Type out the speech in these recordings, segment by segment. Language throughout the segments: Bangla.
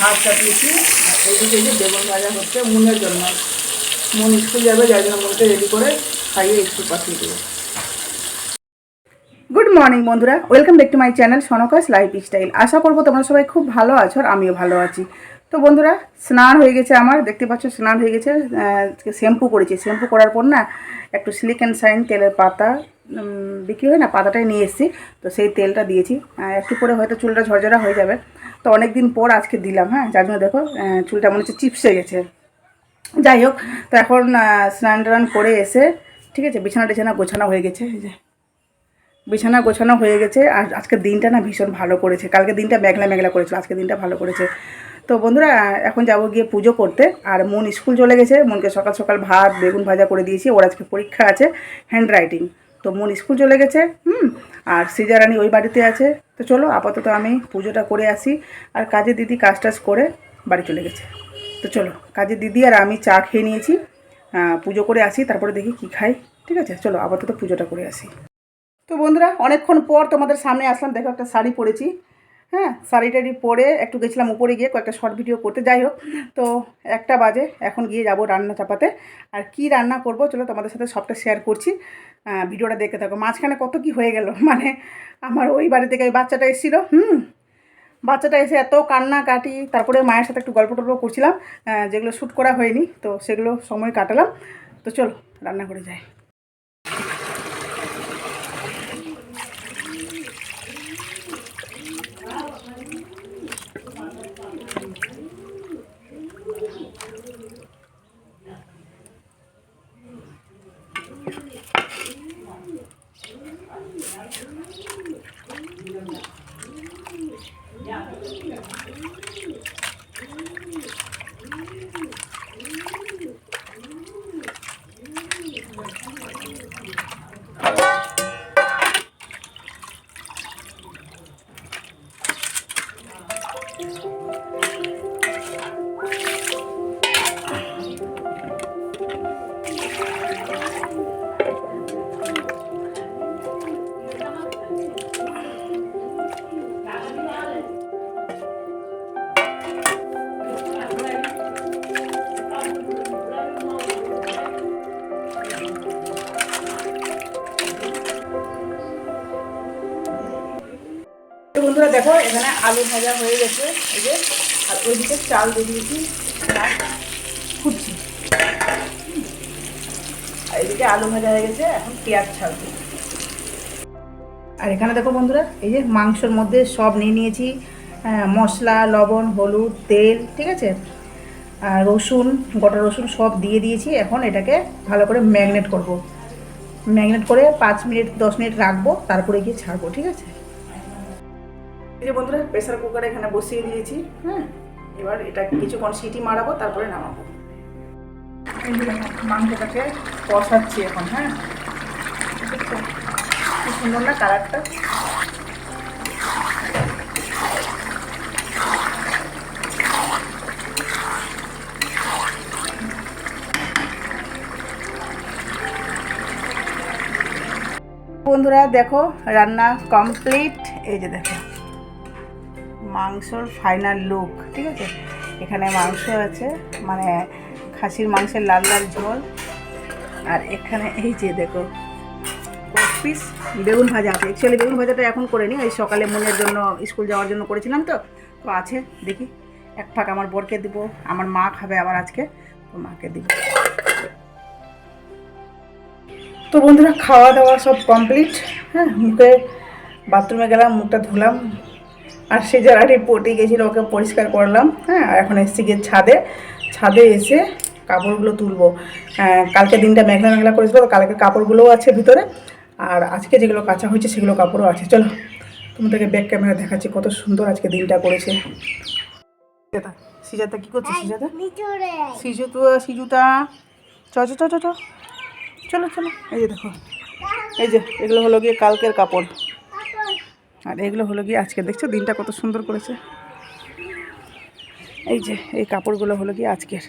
ভাত চাপিয়েছি এই যে বেগুন ভাজা হচ্ছে, মুনের জন্য। মুন স্কুল যাবে, যার জন্য মুনকে রেডি করে খাইয়ে একটু পাঠিয়ে দেবো। গুড মর্নিং বন্ধুরা। Welcome back to my channel সনকাস lifestyle আশা করব তোমরা সবাই খুব ভালো আছো আর আমিও ভালো আছি। তো বন্ধুরা, স্নান হয়ে গেছে আমার। দেখতে পাচ্ছ, স্নান হয়ে গেছে। শ্যাম্পু করেছি। শ্যাম্পু করার পর না, একটু সিলিক অ্যান্ড সাইন তেলের পাতা বিক্রি হয় না, পাতাটাই নিয়ে এসেছি। তো সেই তেলটা দিয়েছি। একটু পরে হয়তো চুলটা ঝরঝরা হয়ে যাবে। তো অনেক দিন পর আজকে দিলাম হ্যাঁ? যার জন্য দেখো চুলটা মনে হচ্ছে চিপসে গেছে। যাই হোক, তো এখন স্নান টান করে এসে, ঠিক আছে, বিছানা টিছানা গোছানো হয়ে গেছে, এই যে। বিছানা গোছানো হয়ে গেছে, আর আজকের দিনটা না ভীষণ ভালো করেছে। কালকে দিনটা মেঘলা মেঘলা করেছিল আজকের দিনটা ভালো করেছে। তো বন্ধুরা, এখন যাব গিয়ে পুজো করতে, আর মন স্কুল চলে গেছে, মনকে সকাল সকাল ভাত, বেগুন ভাজা করে দিয়েছি, ওর আজকে পরীক্ষা আছে, হ্যান্ড রাইটিং। তো মন স্কুল চলে গেছে, হুম? আর সিজারানি ওই বাড়িতে আছে। তো চলো, আপাতত আমি পুজোটা করে আসি। আর কাজে দিদি কাজ টাজ করে বাড়ি চলে গেছে। তো চলো কাজে দিদি আর আমি চা খেয়ে নিয়েছি। পুজো করে আসি, তারপরে দেখি কি খাই। ঠিক আছে? চলো, আপাতত পুজোটা করে আসি। তো বন্ধুরা, অনেকক্ষণ পর তোমাদের সামনে আসলাম। দেখো একটা শাড়ি পরেছি। হ্যাঁ শাড়ি টাড়ি পরে একটু গেছিলাম উপরে গিয়ে কয়েকটা শর্ট ভিডিও করতে, যাই হোক। তো একটা বাজে, এখন গিয়ে যাব রান্না চাপাতে। আর কি রান্না করব, চলো তোমাদের সাথে সবটা শেয়ার করছি। ভিডিওটা দেখতে থাকো। মাঝখানে কত কি হয়ে গেল মানে আমার ওই বাড়ি থেকে ওই বাচ্চাটা এসেছিল, হুম? বাচ্চাটা এসে এত কান্না কাটি তারপরে মায়ের সাথে একটু গল্প টল্প করছিলাম যেগুলো শ্যুট করা হয়নি, তো সেগুলো সময় কাটালাম। তো চলো রান্না করে যাই। দেখো, এখানে আলু ভাজা হয়ে গেছে, এই যে, আর ওইদিকে চাল দিয়ে দিয়েছি ফুটছি আর এদিকে আলু ভাজা হয়ে গেছে, এখন পেঁয়াজ ছাড়বো। আর এখানে দেখো বন্ধুরা, এই যে মাংসর মধ্যে সব নিয়ে নিয়েছি মশলা, লবণ, হলুদ, তেল, ঠিক আছে? আর রসুন, গোটা রসুন সব দিয়ে দিয়েছি, এখন এটাকে ভালো করে ম্যাগনেট করব। ম্যাগনেট করে পাঁচ মিনিট, দশ মিনিট রাখব, তারপরে গিয়ে ছাড়বো, ঠিক আছে? যে বন্ধুরা প্রেসার কুকারে এখানে বসিয়ে দিয়েছি হ্যাঁ এবার এটা কিছুক্ষণ সিটি মারাবো, তারপরে নামাবো। মাংসটাকে কষাচ্ছি এখন হ্যাঁ? কি সুন্দর না কালারটা? বন্ধুরা, দেখো, রান্না কমপ্লিট এই যে দেখো মাংসর ফাইনাল লুক ঠিক আছে? এখানে মাংস আছে মানে খাসির মাংসের লাল লাল ঝোল। আর এখানে এই যে দেখো পিস বেগুন ভাজা আছে। অ্যাকচুয়ালি বেগুন ভাজাটা এখন করে নিই ওই সকালে মনের জন্য স্কুল যাওয়ার জন্য করেছিলাম তো। তো আছে, দেখি। এক ফাঁক আমার বরকে দিব, আমার মা খাবে আবার আজকে, তো মাকে দিব। তো বন্ধুরা, খাওয়া দাওয়া সব কমপ্লিট হ্যাঁ মুখে বাথরুমে গেলাম, মুখটা ধুলাম। আর সে যারাটি পটি গেছিল ওকে পরিষ্কার করলাম হ্যাঁ আর এখন এসেছি গিয়ে ছাদে। ছাদে এসে কাপড়গুলো তুলবো। আহ, কালকে দিনটা মেঘলা মেঘলা করেছিল তো কালকে কাপড়গুলোও আছে ভিতরে। আর আজকে যেগুলো কাঁচা হয়েছে সেগুলো কাপড়ও আছে। চলো তোমাদেরকে ব্যাক ক্যামেরা দেখাচ্ছি কত সুন্দর আজকে দিনটা করেছে। সিজাতা সিজাতা কী করছিস সিজাতা সিজু তো সিজুটা চ চ চ চ চ। চলো চলো এই যে দেখো। এই যে এগুলো হলো গিয়ে কালকের কাপড়। আর এগুলো হলো গিয়ে আজকে, দেখছ দিনটা কত সুন্দর করেছে? এই যে, এই কাপড়গুলো হলো গিয়ে আজকের।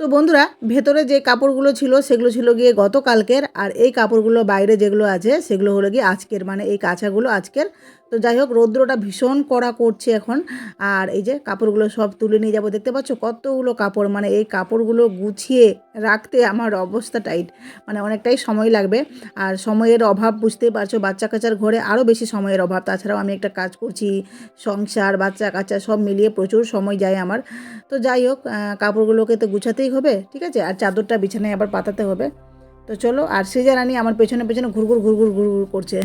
তো বন্ধুরা, ভেতরে যে কাপড়গুলো ছিল, সেগুলো ছিল গিয়ে গতকালকের, আর এই কাপড়গুলো বাইরে যেগুলো আছে, সেগুলো হলো গিয়ে আজকের। মানে এই কাঁচাগুলো আজকের তো যাই হোক, রৌদ্রটা ভীষণ কড়া করছে এখন। আর এই যে কাপড়গুলো সব তুলে নিয়ে যাব, দেখতে পাচ্ছ কতগুলো কাপড়? মানে এই কাপড়গুলো গুছিয়ে রাখতে আমার অবস্থা টাইট মানে অনেকটাই সময় লাগবে। আর সময়ের অভাব, বুঝতেই পারছ, বাচ্চা কাচ্চার ঘরে আরও বেশি সময়ের অভাব। তাছাড়াও আমি একটা কাজ করছি, সংসার, বাচ্চা কাচ্চা সব মিলিয়ে প্রচুর সময় যায় আমার। তো যাই হোক কাপড়গুলোকে তো গুছাতেই হবে, ঠিক আছে? আর চাদরটা বিছানায় আবার পাতাতে হবে। তো চলো, আর সে রানী আমার পেছনে পেছনে ঘুরঘুর ঘুরঘুর ঘুরঘুর করছে।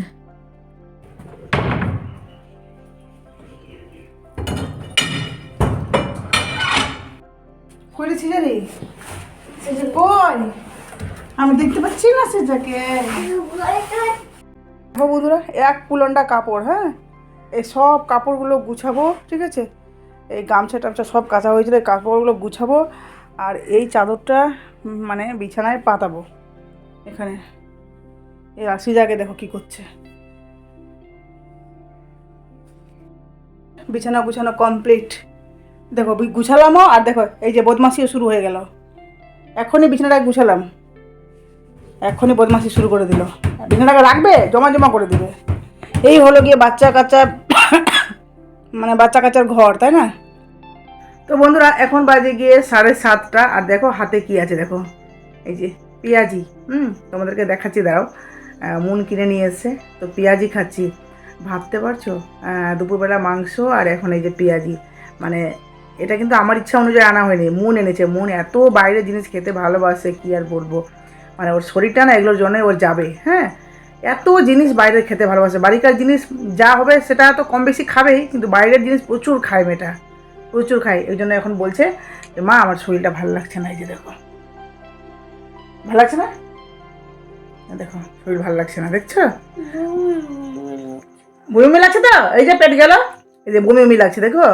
করেছি জানি কই? আমি দেখতে পাচ্ছি না সেটাকে দেখো বন্ধুরা, এক পুলন্ডা কাপড় হ্যাঁ? এই সব কাপড়গুলো গুছাবো, ঠিক আছে? এই গামছা টামছা সব কাঁচা হয়েছিল এই কাপড়গুলো গুছাবো, আর এই চাদরটা মানে বিছানায় পাতাবো। এখানে। এই রাশিজাকে দেখো কি করছে। বিছানা গুছানো কমপ্লিট। দেখো গুছালামও আর দেখো এই যে বদমাশিও শুরু হয়ে গেল। এখনই বিছানাটা গুছালাম। এখনই বদমাশি শুরু করে দিল। বিছানাটাকে রাখবে? জমা জমা করে দিবে। এই হলো গিয়ে বাচ্চা কাচ্চা মানে বাচ্চা কাচ্চার ঘর তাই না? তো বন্ধুরা এখন বাজে গিয়ে সাড়ে সাতটা। আর দেখো হাতে কি আছে দেখো। এই যে পেঁয়াজি হুম? তোমাদেরকে দেখাচ্ছি আহ, মুন কিনে নিয়ে এসছে। তো পেঁয়াজি খাচ্ছি। ভাবতে পারছ? দুপুরবেলা মাংস আর এখন এই যে পেঁয়াজি। মানে এটা কিন্তু আমার ইচ্ছা অনুযায়ী আনা হয়নি। মন এনেছে মন এত বাইরের জিনিস খেতে ভালোবাসে কি আর বলব? মানে ওর শরীরটা না এগুলোর জন্যই ওর যাবে হ্যাঁ? এত জিনিস বাইরে খেতে ভালোবাসে। বাড়িকার জিনিস যা হবে সেটা তো কম বেশি খাবেই কিন্তু বাইরের জিনিস প্রচুর খায় মেয়েটা প্রচুর খায়। এই জন্য এখন বলছে যে মা আমার শরীরটা ভালো লাগছে না এই যে দেখো। ভালো লাগছে না? দেখো শরীর ভালো লাগছে না দেখছ? বমি লাগছে তো? এই যে পেট গেল? এই যে বমি বমি লাগছে, দেখো?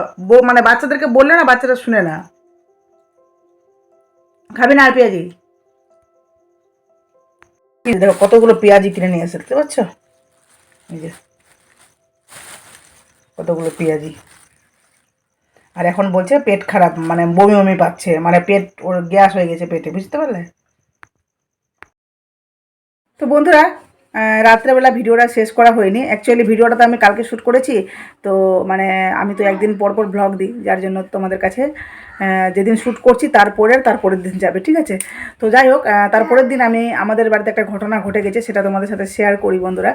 মানে বাচ্চাদেরকে বললে না, বাচ্চারা শুনে না। খাবি না আর পেঁয়াজি? দেখো, কতগুলো পেঁয়াজি কিনে নিয়ে এসে, দেখতে পাচ্ছ? এই যে, কতগুলো পেঁয়াজি। আর এখন বলছে পেট খারাপ মানে বমি বমি পাচ্ছে মানে পেট, ওর গ্যাস হয়ে গেছে পেটে, বুঝতে পারলে? তো বন্ধুরা রাত্রেবেলা ভিডিওটা শেষ করা হয়নি। অ্যাকচুয়ালি ভিডিওটা তো আমি কালকে শ্যুট করেছি। তো মানে আমি তো একদিন পর পর ব্লগ দিই, যার জন্য তোমাদের কাছে যেদিন শ্যুট করছি তারপরে তারপরের দিন যাবে, ঠিক আছে? তো যাই হোক তারপরের দিন আমি, আমাদের বাড়িতে একটা ঘটনা ঘটে গেছে, সেটা তোমাদের সাথে শেয়ার করি বন্ধুরা।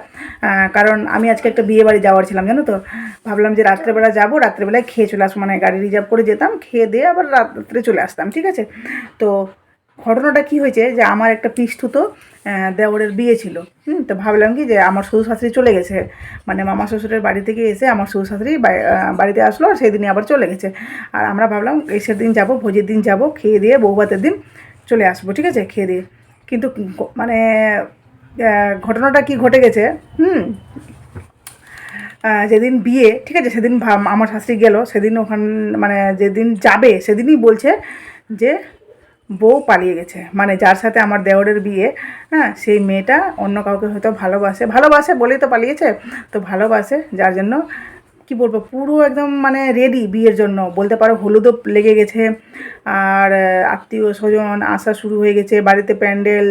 কারণ আমি আজকে একটা বিয়ে বাড়ি যাওয়ার ছিলাম, জানো তো? ভাবলাম যে রাত্রেবেলা যাব, রাত্রেবেলায় খেয়ে চলে আসব। মানে গাড়ি রিজার্ভ করে যেতাম, খেয়ে দিয়ে আবার রাত্রে চলে আসতাম, ঠিক আছে? তো ঘটনাটা কি হয়েছে যে আমার একটা আহ, দেওরের বিয়ে ছিল। হুম তো ভাবলাম কি যে আমার শ্বশুর শাশুড়ি চলে গেছে। মানে মামা শ্বশুরের বাড়ি থেকে এসে আমার শ্বশুর শাশুড়ি বাড়িতে আসলো আর সেই দিনই আবার চলে গেছে। আর আমরা ভাবলাম এই সেদিন যাব ভোজের দিন যাব খেয়ে দিয়ে বৌভাতের দিন চলে আসব ঠিক আছে? খেয়ে দিয়ে। কিন্তু মানে ঘটনাটা কি ঘটে গেছে? হুম যেদিন বিয়ে ঠিক আছে? সেদিন আমার শাশুড়ি গেল সেদিন ওখান মানে যেদিন যাবে সেদিনই বলছে যে বউ পালিয়ে গেছে। মানে যার সাথে আমার দেওরের বিয়ে হ্যাঁ সেই মেয়েটা অন্য কাউকে হয়তো ভালোবাসে। ভালোবাসে বলেই তো পালিয়েছে, তো ভালোবাসে, যার জন্য কি বলব, পুরো একদম মানে রেডি বিয়ের জন্য। বলতে পারো হলুদও লেগে গেছে, আর আত্মীয় স্বজন, আসা শুরু হয়ে গেছে, বাড়িতে প্যান্ডেল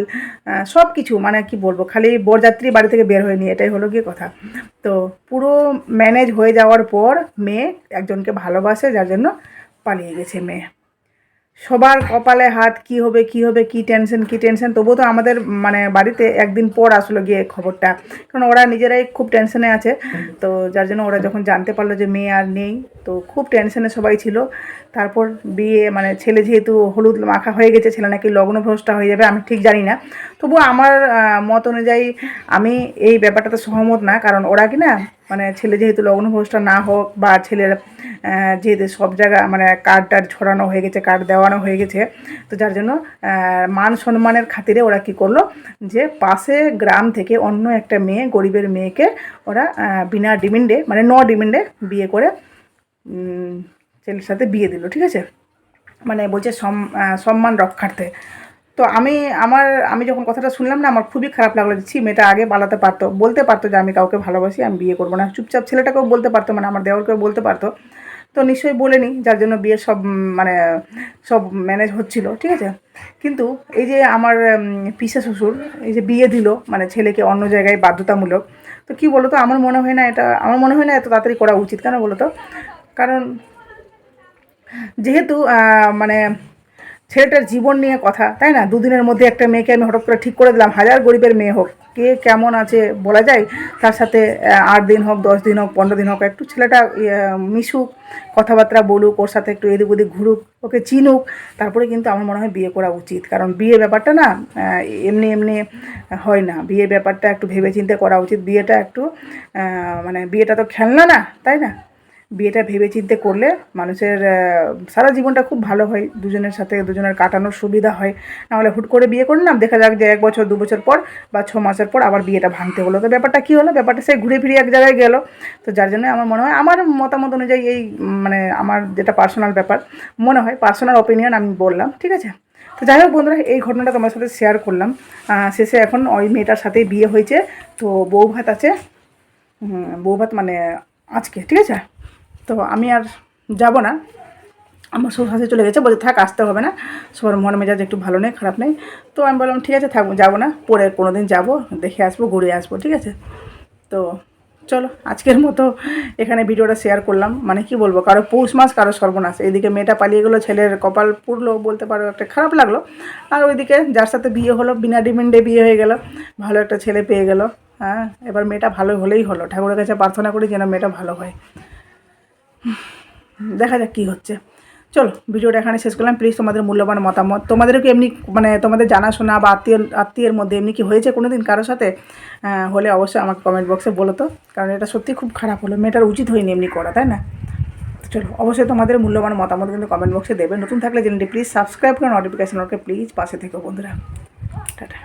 সব কিছু মানে কি বলব, খালি বরযাত্রী বাড়ি থেকে বের হয়নি, এটাই হলো গিয়ে কথা। তো পুরো ম্যানেজ হয়ে যাওয়ার পর মেয়ে একজনকে ভালোবাসে, যার জন্য পালিয়ে গেছে মেয়ে। সবার কপালে হাত, কি হবে কি হবে, কি টেনশন কি টেনশন তবুও তো আমাদের মানে বাড়িতে একদিন পর আসলো গিয়ে খবরটা। কারণ ওরা নিজেরাই খুব টেনশনে আছে। তো যার জন্য ওরা যখন জানতে পারল যে মেয়ে আর নেই, তো খুব টেনশনে সবাই ছিল। তারপর বিয়ে মানে ছেলে যেহেতু হলুদ মাখা হয়ে গেছে, ছেলে নাকি লগ্নভ্রষ্টা হয়ে যাবে, আমি ঠিক জানি না। তবুও আমার মত অনুযায়ী আমি এই ব্যাপারটাতে সহমত না। কারণ ওরা কি না মানে ছেলে যেহেতু লগ্নভ্রষ্টা না হোক বা ছেলের যেহেতু সব জায়গা মানে কার্ড টার্ড ছড়ানো হয়ে গেছে, কার্ড দেওয়ানো হয়ে গেছে, তো যার জন্য মান সম্মানের খাতিরে ওরা কি করল যে পাশে গ্রাম থেকে অন্য একটা মেয়ে, গরিবের মেয়েকে ওরা বিনা ডিমান্ডে মানে ন ডিমান্ডে বিয়ে করে ছেলের সাথে বিয়ে দিল, ঠিক আছে? মানে বলছে সম- সম্মান রক্ষার্থে। তো আমি, আমার, আমি যখন কথাটা শুনলাম না, আমার খুবই খারাপ লাগল যে, ছি, মেয়েটা আগে পালাতে পারতো। বলতে পারতো যে, আমি কাউকে ভালোবাসি, আমি বিয়ে করব না। চুপচাপ ছেলেটাকেও বলতে পারতো মানে আমার দেওরকেও বলতে পারতো। তো নিশ্চয়ই বলেনি, যার জন্য বিয়ে সব মানে সব ম্যানেজ হচ্ছিল, ঠিক আছে? কিন্তু এই যে আমার পিসা শ্বশুর, এই যে বিয়ে দিল মানে ছেলেকে অন্য জায়গায় বাধ্যতামূলক, তো কি বলো তো আমার মনে হয় না এটা, আমার মনে হয় না এত তাড়াতাড়ি করা উচিত, কেন বলো তো কারণ যেহেতু মানে ছেলেটার জীবন নিয়ে কথা তাই না? দুদিনের মধ্যে একটা মেয়েকে আমি হঠাৎ করে ঠিক করে দিলাম হাজার গরিবের মেয়ে হোক কে কেমন আছে বলা যায় তার সাথে আট দিন হোক দশ দিন হোক পনেরো দিন হোক একটু ছেলেটা ইয়ে, মিশুক কথাবার্তা বলুক ওর সাথে একটু এদিক ওদিক ঘুরুক ওকে চিনুক তারপরে কিন্তু আমার মনে হয় বিয়ে করা উচিত। কারণ বিয়ে ব্যাপারটা না এমনি এমনি হয় না। বিয়ে ব্যাপারটা একটু ভেবেচিন্তে করা উচিত বিয়েটা একটু মানে বিয়েটা তো খেলনা না তাই না? বিয়েটা ভেবে চিন্তে করলে মানুষের সারা জীবনটা খুব ভালো হয়। দুজনের সাথে দুজনের কাটানোর সুবিধা হয়। নাহলে হুট করে বিয়ে করলাম, দেখা যাক যে এক বছর, দু বছর পর বা ছ মাসের পর আবার বিয়েটা ভাঙতে হলো। তো ব্যাপারটা কী হলো? ব্যাপারটা সে ঘুরে ফিরে এক জায়গায় গেল। তো যার জন্য আমার মনে হয়, আমার মতামত অনুযায়ী এই মানে আমার যেটা পার্সোনাল ব্যাপার, মনে হয় পার্সোনাল ওপিনিয়ন আমি বললাম, ঠিক আছে? তো যাই হোক বন্ধুরা, এই ঘটনাটা তোমার সাথে শেয়ার করলাম। শেষে এখন ওই মেয়েটার সাথেই বিয়ে হয়েছে। তো বউ ভাত আছে বউ ভাত মানে আজকে, ঠিক আছে? তো আমি আর যাব না। আমার শ্বশুর শাশুড়ি চলে গেছে, বলছে থাক, আসতে হবে না। সবার মন মেজাজ একটু ভালো নেই, খারাপ নেই। তো আমি বললাম, ঠিক আছে থাকব যাব না। পরে কোনো দিন যাব, দেখে আসব, ঘুরে আসব, ঠিক আছে? তো চলো, আজকের মতো এখানে ভিডিওটা শেয়ার করলাম। মানে কি বলব, কারও পৌষ মাস, কারও সর্বনাশ। এদিকে মেয়েটা পালিয়ে গেলো, ছেলের কপাল পুড়লো বলতে পারো, একটা খারাপ লাগল। আর ওইদিকে যার সাথে বিয়ে হলো, বিনা ডিমেন্ডে বিয়ে হয়ে গেল। ভালো একটা ছেলে পেয়ে গেল। হ্যাঁ এবার মেয়েটা ভালো হলেই হলো। ঠাকুরের কাছে প্রার্থনা করি যেন মেয়েটা ভালো হয়। দেখা যাক কী হচ্ছে। চলো, ভিডিওটা এখানে শেষ করলাম। প্লিজ তোমাদের মূল্যবান মতামত। তোমাদেরও কি এমনি মানে তোমাদের জানাশোনা বা আত্মীয়, আত্মীয়ের মধ্যে এমনি কি হয়েছে কোনো দিন কারোর সাথে? হলে অবশ্যই আমাকে কমেন্ট বক্সে বলো তো। কারণ এটা সত্যি খুব খারাপ হলো। মেয়েটার উচিত হয়নি এমনি করা, তাই না? চলো, অবশ্যই তোমাদের মূল্যবান মতামত কিন্তু কমেন্ট বক্সে দেবে। নতুন থাকলে চ্যানেলটি প্লিজ সাবস্ক্রাইব করে নোটিফিকেশন ওকে প্লিজ পাশে থেকো বন্ধুরা। টাটা।